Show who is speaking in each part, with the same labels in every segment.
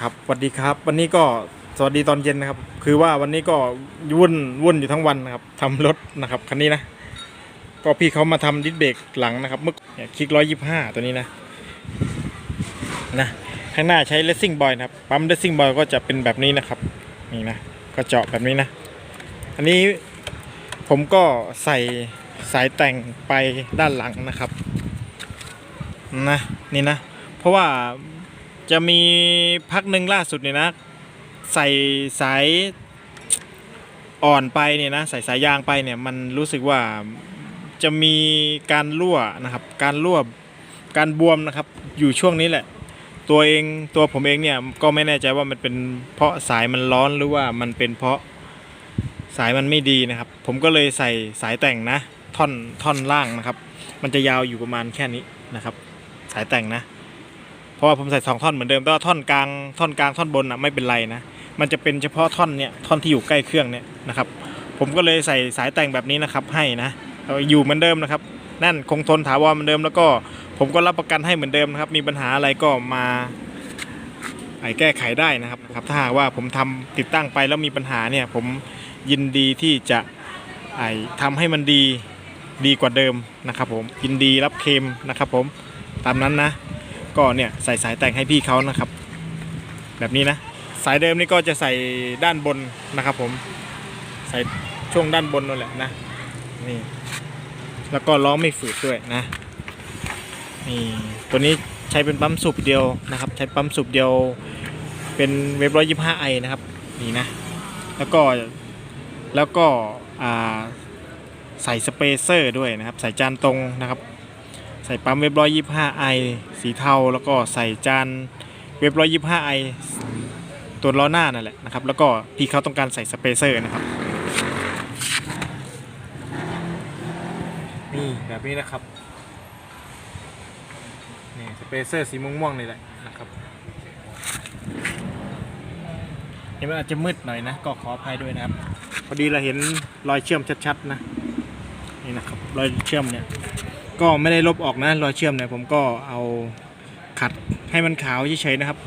Speaker 1: ครับสวัสดีครับ วันนี้ก็สวัสดีตอนเย็นนะครับ คือว่าวันนี้ก็วุ่นวุ่นอยู่ทั้งวันนะครับทำรถนะครับคันนี้นะ ก็พี่เขามาทำดิสเบรกหลังนะครับเมื่อคลิกร้อยยี่ห้าตัวนี้นะนะข้างหน้าใช้เลสซิ่งบอยนะครับปั๊มเลสซิ่งบอยก็จะเป็นแบบนี้นะครับนี่นะก็เจาะแบบนี้นะ อันนี้ผมก็ใส่สายแต่งไปด้านหลังนะครับนะนี่นะ เพราะว่า จะมีพักหนึ่งล่าสุดเนี่ยนะ ใส่สายอ่อนไปเนี่ยนะใส่สายยางไปเนี่ยมันรู้สึกว่าจะมีการรั่วนะครับ การรั่วการบวมนะครับ อยู่ช่วงนี้แหละ ตัวเองตัวผมเองเนี่ยก็ไม่แน่ใจว่ามันเป็นเพราะสายมันร้อนหรือว่ามันเป็นเพราะสายมันไม่ดีนะครับ ผมก็เลยใส่สายแต่งนะ ท่อนท่อนล่างนะครับ มันจะยาวอยู่ประมาณแค่นี้นะครับ สายแต่งนะ เพราะว่าผมใส่สองท่อนเหมือนเดิมแต่ว่าท่อนกลางท่อนกลางท่อนบนอะไม่เป็นไรนะมันจะเป็นเฉพาะท่อนเนี่ยท่อนที่อยู่ใกล้เครื่องเนี่ยนะครับ ผมก็เลยใส่สายแต่งแบบนี้นะครับให้นะเอาอยู่เหมือนเดิมนะครับนั่นคงทนถาวรเหมือนเดิมแล้วก็ผมก็รับประกันให้เหมือนเดิมนะครับ มีปัญหาอะไรก็มาไอแก้ไขได้นะครับครับถ้าหากว่าผมทำติดตั้งไปแล้วมีปัญหาเนี่ยผมยินดีที่จะไอทำให้มันดีดีกว่าเดิมนะครับผมยินดีรับเคมนะครับผมตามนั้นนะ ก็เนี่ยใส่สายแต่งให้พี่เขานะครับ แบบนี้นะ สายเดิมนี่ก็จะใส่ด้านบนนะครับผมใส่ช่วงด้านบนนั่นแหละนะนี่แล้วก็ล้อไม่ฝืดด้วยนะนี่ตัวนี้ใช้เป็นปั๊มสูบเดียวนะครับ ใช้ปั๊มสูบเดียวเป็นเว็บร้อยยี่ห้าไอนะครับนี่นะแล้วก็แล้วก็ใส่สเปเซอร์ด้วยนะครับ ใส่จานตรงนะครับ ใส่ปั๊มเว็บร้อยยี่ห้าไอสีเทาแล้วก็ใส่จานเว็บร้อยยี่ห้าไอตัวล้อหน้านั่นแหละนะครับ แล้วก็พี่เขาต้องการใส่สเปเซอร์นะครับนี่แบบนี้นะครับนี่สเปเซอร์สีม่วงๆนี่แหละนะครับเนี่มันอาจจะมืดหน่อยนะ ก็ขออภัยด้วยนะครับ พอดีเราเห็นรอยเชื่อมชัดๆนะนี่นะครับรอยเชื่อมเนี่ย ก็ไม่ได้ลบออกนะรอยเชื่อมเนี่ยผมก็เอาขัดให้มันขาวเฉยๆนะครับ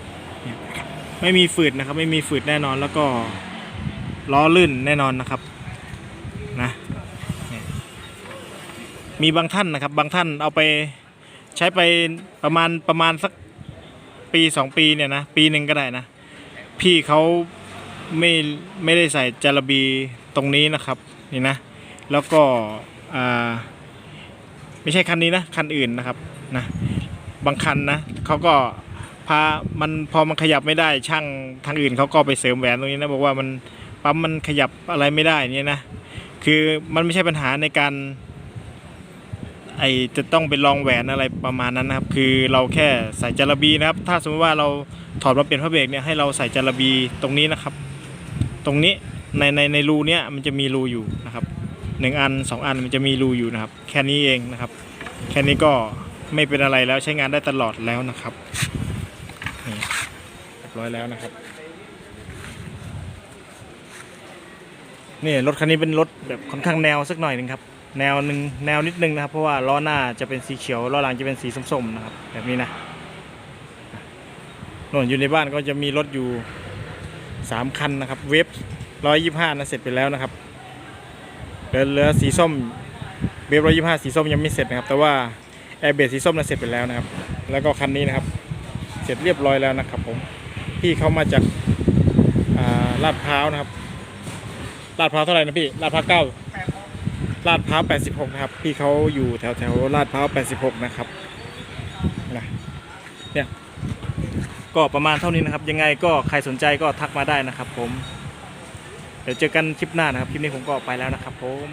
Speaker 1: ไม่มีฝืดนะครับ ไม่มีฝืดแน่นอนแล้วก็ล้อลื่นแน่นอนนะครับนะมีบางท่านนะครับ บางท่านเอาไปใช้ไปประมาณประมาณสักปีสองปีเนี่ยนะปีหนึ่งก็ได้นะ พี่เขาไม่ไม่ได้ใส่จารบีตรงนี้นะครับนี่นะ แล้วก็อ่า ไม่ใช่คันนี้นะคันอื่นนะครับนะบางคันนะเขาก็พามันพอมันขยับไม่ได้ช่างทางอื่นเขาก็ไปเสริมแหวนตรงนี้นะบอกว่ามันปั๊มมันขยับอะไรไม่ได้เนี่ยนะคือมันไม่ใช่ปัญหาในการไอจะต้องไปลองแหวนอะไรประมาณนั้นนะครับ คือเราแค่ใส่จารบีนะครับ ถ้าสมมติว่าเราถอดมาเปลี่ยนพระเบรกเนี่ยให้เราใส่จารบีตรงนี้นะครับ ตรงนี้ในในในรูเนี้ยมันจะมีรูอยู่นะครับ หนึ่งอันสองอันมันจะมีรูอยู่นะครับ แค่นี้เองนะครับ แค่นี้ก็ไม่เป็นอะไรแล้วใช้งานได้ตลอดแล้วนะครับนี่เรียบร้อยแล้วนะครับนี่รถคันนี้เป็นรถแบบค่อนข้างแนวสักหน่อยหนึ่งครับแนวหนึ่งแนวนิดนึงนะครับ เพราะว่าล้อหน้าจะเป็นสีเขียวล้อหลังจะเป็นสีส้มๆนะครับ แบบนี้นะน่นอยู่ในบ้านก็จะมีรถอยู่สามคันนะครับ เวฟร้อยยี่ห้านะเสร็จไปแล้วนะครับ เหลือเหลือสีส้มเบฟร้อยยี่ห้าสีส้มยังไม่เสร็จนะครับ แต่ว่าแอร์เบสสีส้มน่ะเสร็จไปแล้วนะครับ แล้วก็คันนี้นะครับ เสร็จเรียบร้อยแล้วนะครับผมพี่เขามาจากาลาดพร้าวนะครับลาดพร้าวเท่าไหร่นะพี่ลาดพร้าวเก้าลาดพร้าวแปดสิบหกนะครับ พี่เขาอยู่แถวแถวลาดพร้าวแปดสิบหกนะครับนะเนี่ยก็ประมาณเท่านี้นะครับ ยังไงก็ใครสนใจก็ทักมาได้นะครับผม ดี๋ยวเจอกันคลิปหน้านะครับ คลิปนี้ผมก็ไปแล้วนะครับผม